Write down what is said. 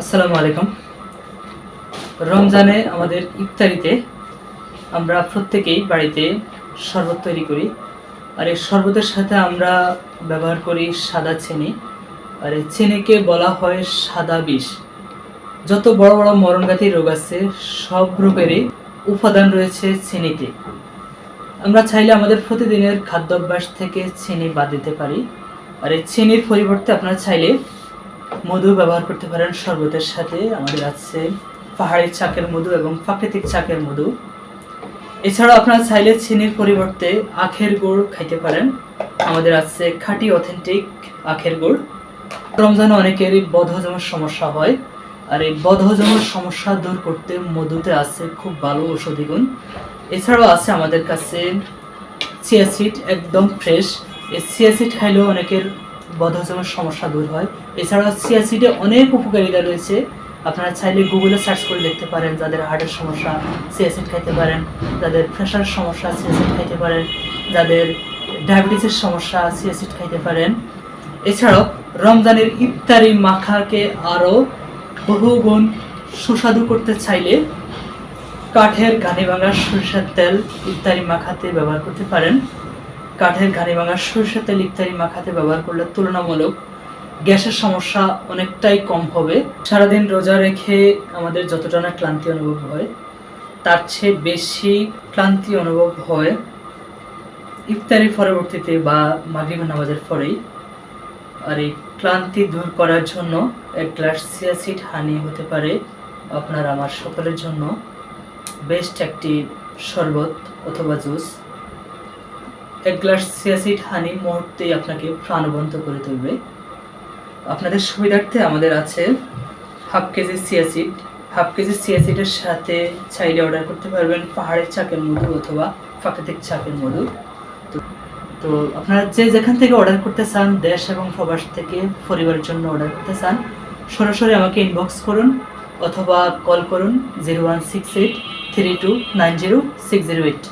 আসসালামু আলাইকুম। রমজানে আমাদের ইফতারিতে আমরা প্রত্যেকেই বাড়িতে শরবত তৈরি করি। আর এই শরবতের সাথে আমরা ব্যবহার করি সাদা চিনি। আর এই চিনিকে বলা হয় সাদা বিষ। যত বড় বড় মরণঘাতী রোগ আছে, সব রোগেরই উপাদান রয়েছে চিনিতে। আমরা চাইলে আমাদের প্রতিদিনের খাদ্যাভ্যাস থেকে চিনি বাদ দিতে পারি। আর এই চিনির পরিবর্তে আপনারা চাইলে মধু ব্যবহার করতে পারেন শরবতের সাথে। আমাদের আছে পাহাড়ি চাকের মধু এবং প্রাকৃতিক চাকের মধু। এছাড়াও আপনারা চাইলে চিনির পরিবর্তে আখের গুড় খাইতে পারেন। আমাদের আছে খাঁটি অথেন্টিক আখের গুড়। রমজানে অনেকেরই বদহজমের সমস্যা হয়। আর এই বদহজমের সমস্যা দূর করতে মধুতে আছে খুব ভালো ঔষধি গুণ। এছাড়াও আছে আমাদের কাছে চিয়াসিড একদম ফ্রেশ এই চিয়াসিড খাইলেও অনেকের বদহজমের সমস্যা দূর হয়। এছাড়াও চিয়াসিডে অনেক উপকারিতা রয়েছে। আপনারা চাইলে গুগলে সার্চ করে দেখতে পারেন যাদের হার্টের সমস্যা চিয়াসিড খাইতে পারেন, যাদের প্রেশারের সমস্যা চিয়াসিড খাইতে পারেন, যাদের ডায়াবেটিসের সমস্যা চিয়াসিড খাইতে পারেন। এছাড়াও রমজানের ইফতারি মাখাকে আরও বহুগুণ সুস্বাদু করতে চাইলে কাঠের ঘানি ভাঙা সরিষার তেল ইত্যাদি মাখাতে ব্যবহার করতে পারেন। কাঠের ঘানি ভাঙা সরিষার তেল ইত্যাদি মাখাতে ব্যবহার করলে তুলনামূলক গ্যাসের সমস্যা অনেকটাই কম হবে। সারাদিন রোজা রেখে আমাদের যতটা না ক্লান্তি অনুভব হয়, তার চেয়ে বেশি ক্লান্তি অনুভব হয় ইফতারির পরবর্তীতে বা মাগরিব নামাজের পরেই। আর এই ক্লান্তি দূর করার জন্য এক গ্লাস সিয়াসিড হানি হতে পারে আপনার আমার সকলের জন্য। বেস্ট একটি শরবত অথবা জুস এক গ্লাস সিয়াসিড হানি মুহূর্তেই আপনাকে প্রাণবন্ত করে তুলবে। আপনাদের সুবিধার্থে আমাদের আছে half KG chia seed half KG সিয়াসিডের সাথে চাইলে অর্ডার করতে পারবেন পাহাড়ের চাকের মধু অথবা প্রাকৃতিক চাকের মধু। তো আপনারা যে যেখান থেকে অর্ডার করতে চান, দেশ এবং প্রবাস থেকে পরিবারের জন্য অর্ডার করতে চান, সরাসরি আমাকে ইনবক্স করুন অথবা কল করুন zero one six eight three two nine zero six zero eight